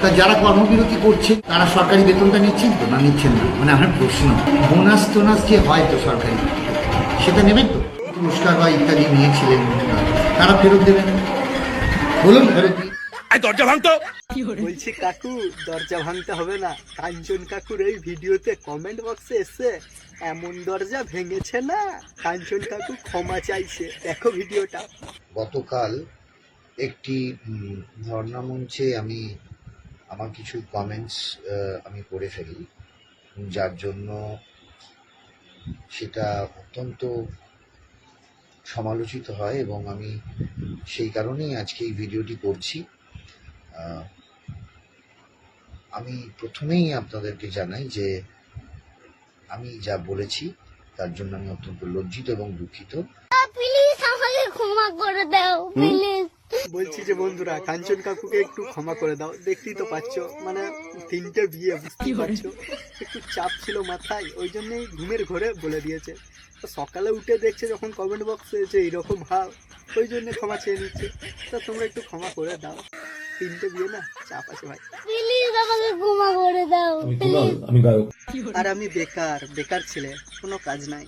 তা যারা কর্মবিরতি করছে তারা সরকারি বেতনটা নিচ্ছেন তো? না নিচ্ছেন না? মানে আমার প্রশ্ন। বোনাস টোনাস যে হয় তো সরকারি? সেটা নেবেন তো? পুরস্কার বা ইত্যাদি নিয়েছিলেন তারা ফেরত দেবেন? বলুন ফেরত দিন। বলছি কাকু দরজা ভাঙতে হবে না। কাঞ্চন কাকুর এই ভিডিওতে কমেন্ট বক্সে এসে এমন দরজা ভেঙেছে না? কাঞ্চন কাকু ক্ষমা চাইছে। দেখো ভিডিওটা। গতকাল একটি ধর্ণা মঞ্চে আমি আমার কিছু কমেন্টস আমি করে ফেলি যার জন্য সেটা অত্যন্ত সমালোচিত হয় এবং আমি সেই কারণেই আজকে এই ভিডিওটি করছি। আমি প্রথমেই আপনাদেরকে জানাই যে আমি যা বলেছি তার জন্য আমি অত্যন্ত লজ্জিত এবং দুঃখিত। প্লিজ আমাকে ক্ষমা করে দাও বলছি যে বন্ধুরা কাঞ্চন কাকুকে একটু ক্ষমা করে দাও। দেখতেই তো পাচ্ছ মানে তিনটে বিয়ে বুঝতেই পারছ একটু চাপ ছিল মাথায় ওই জন্যই ঘুমের ঘরে বলে দিয়েছে। তো সকালে উঠে দেখছে যখন কমেন্ট বক্সে যে এইরকম হাল ওই জন্য ক্ষমা চেয়ে নিচ্ছে। তা তোমরা একটু ক্ষমা করে দাও। তিনটে বিয়ে না চাপ আছে ভাই। ক্ষমা করে দাও আমি গায়ক। আর আমি বেকার বেকার ছেলে কোনো কাজ নাই।